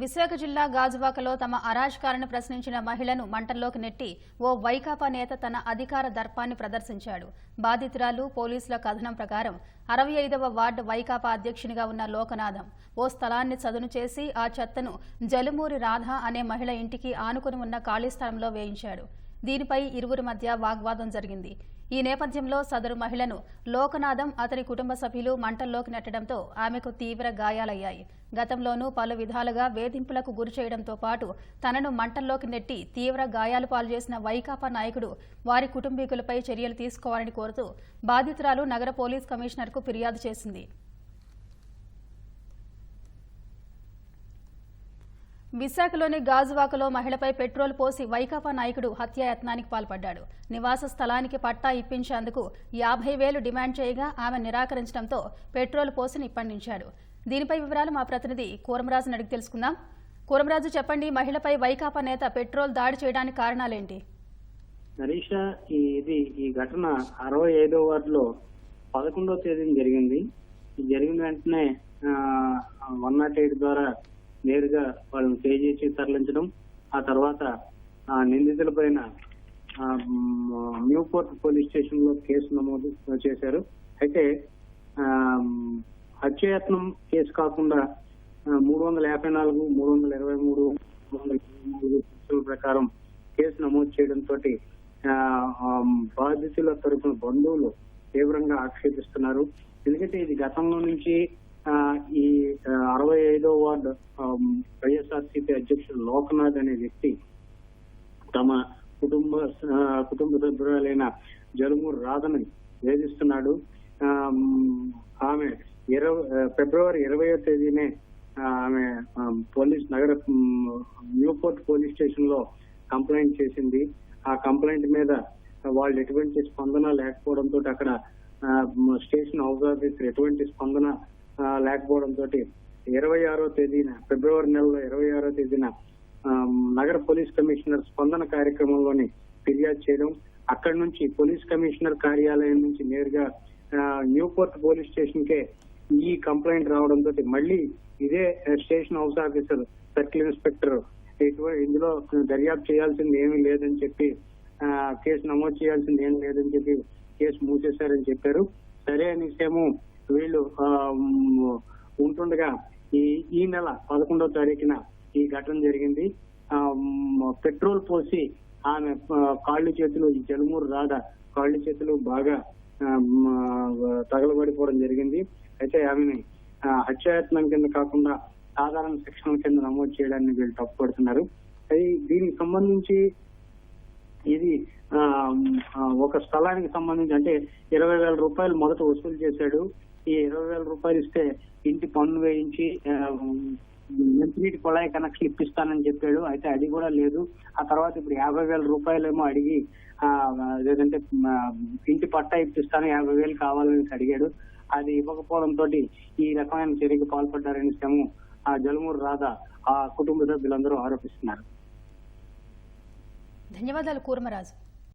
విశాఖ జిల్లా గాజువాకలో తమ అరాజకాలను ప్రశ్నించిన మహిళను మంటల్లోకి నెట్టి ఓ వైకాపా నేత తన అధికార దర్పాన్ని ప్రదర్శించాడు. బాధితురాలు పోలీసుల కథనం ప్రకారం అరవై ఐదవ వార్డు వైకాపా అధ్యక్షునిగా ఉన్న లోకనాథం ఓ స్థలాన్ని చదును చేసి ఆ చెత్తను జలుమూరి రాధ అనే మహిళ ఇంటికి ఆనుకుని ఉన్న ఖాళీ స్థలంలో వేయించాడు. దీనిపై ఇరువురి మధ్య వాగ్వాదం జరిగింది. ఈ నేపథ్యంలో సదరు మహిళను లోకనాథం అతని కుటుంబ సభ్యులు మంటల్లోకి నెట్టడంతో ఆమెకు తీవ్ర గాయాలయ్యాయి. గతంలోనూ పలు విధాలుగా వేధింపులకు గురి చేయడంతో పాటు తనను మంటల్లోకి నెట్టి తీవ్ర గాయాలు పాలు చేసిన వైకాపా నాయకుడు వారి కుటుంబీకులపై చర్యలు తీసుకోవాలని కోరుతూ బాధితురాలు నగర పోలీస్ కమిషనర్కు ఫిర్యాదు చేసింది. విశాఖలోని గాజువాకలో మహిళపై పెట్రోల్ పోసి వైకాపా నాయకుడు హత్యాయత్నానికి పాల్పడ్డాడు. నివాస స్థలానికి పట్టా ఇప్పించేందుకు యాభై వేలు డిమాండ్ చేయగా ఆమె నిరాకరించడంతో పెట్రోల్ పోసి నిప్పండించాడు. దీనిపై వివరాలు మా ప్రతినిధి కూరమరాజుని అడిగి తెలుసుకుందాం. కూరమరాజు చెప్పండి మహిళపై వైకాపా నేత పెట్రోల్ దాడి చేయడానికి కారణాలేంటి? నరీష ఈ ఇది ఈ ఘటన అరవై ఐదో వార్డులో తేదీన జరిగింది. జరిగిన వెంటనే వన్ నాట్ ఎయిట్ ద్వారా నేరుగా వాళ్ళని చేసి తరలించడం ఆ తర్వాత ఆ నిందితుల పైన న్యూపోర్ట్ పోలీస్ స్టేషన్లో కేసు నమోదు చేశారు. అయితే హత్యయత్నం కేసు కాకుండా మూడు వందల యాభై నాలుగు మూడు వందల ఇరవై మూడు మూడు వందల ఇరవై నాలుగు ప్రకారం కేసు నమోదు చేయడంతో బాధితుల తరపున బంధువులు తీవ్రంగా ఆక్షేపిస్తున్నారు. ఎందుకంటే ఇది గతంలో నుంచి ఈ అరవై ఐదో వార్డు వైఎస్ఆర్సీపీ అధ్యక్షుడు లోకనాథ్ అనే వ్యక్తి తమ కుటుంబ కుటుంబ సభ్యురాలైన జలుమూరు రాధని వేధిస్తున్నాడు. ఆమె ఇరవై ఫిబ్రవరి ఇరవయో తేదీనే ఆమె పోలీస్ నగర న్యూపోర్ట్ పోలీస్ స్టేషన్లో కంప్లైంట్ చేసింది. ఆ కంప్లైంట్ మీద వాళ్ళు ఎటువంటి స్పందన లేకపోవడంతో అక్కడ స్టేషన్ హౌస్ ఆఫీసర్ ఎటువంటి స్పందన లేకపోవడంతో ఇరవై ఆరో తేదీన ఫిబ్రవరి నెలలో ఇరవై ఆరో తేదీన నగర పోలీస్ కమిషనర్ స్పందన కార్యక్రమంలోని ఫిర్యాదు చేయడం అక్కడి నుంచి పోలీస్ కమిషనర్ కార్యాలయం నుంచి నేరుగా న్యూపోర్ట్ పోలీస్ స్టేషన్ కే ఈ కంప్లైంట్ రావడంతో మళ్ళీ ఇదే station house officer circle inspector ఇందులో దర్యాప్తు చేయాల్సింది ఏమీ లేదని చెప్పి కేసు నమోదు చేయాల్సింది ఏం లేదని చెప్పి కేసు మూసేశారని చెప్పారు. సరే అనేసేమో వీళ్ళు ఉంటుండగా ఈ ఈ నెల పదకొండవ తారీఖున ఈ ఘటన జరిగింది. పెట్రోల్ పోసి ఆమె కాళ్ళు చేతులు ఈ జలుమూరు రాడ కాళ్ళు చేతులు బాగా తగలబడిపోవడం జరిగింది. అయితే ఆమెని హత్యాయత్నం కింద కాకుండా సాధారణ శిక్షణ కింద నమోదు చేయడాన్ని వీళ్ళు తప్పుపడుతున్నారు. అది దీనికి సంబంధించి ఇది ఒక స్థలానికి సంబంధించి అంటే ఇరవై వేల రూపాయలు మొదట వసూలు చేశాడు. ఈ ఇరవై వేల రూపాయలు ఇస్తే ఇంటి పన్ను వేయించి మంచినీటి కుళాయి కనెక్షన్ ఇప్పిస్తానని చెప్పాడు. అయితే అది కూడా లేదు. ఆ తర్వాత ఇప్పుడు యాభై వేల రూపాయలేమో అడిగి లేదంటే ఇంటి పట్టా ఇప్పిస్తాను యాభై వేలు కావాలని అడిగాడు. అది ఇవ్వకపోవడంతో ఈ రకమైన చర్యకు పాల్పడ్డారని శ్రమ ఆ జలుమూరు రాధా ఆ కుటుంబ సభ్యులందరూ ఆరోపిస్తున్నారు. ధన్యవాదాలు కూర్మరాజు.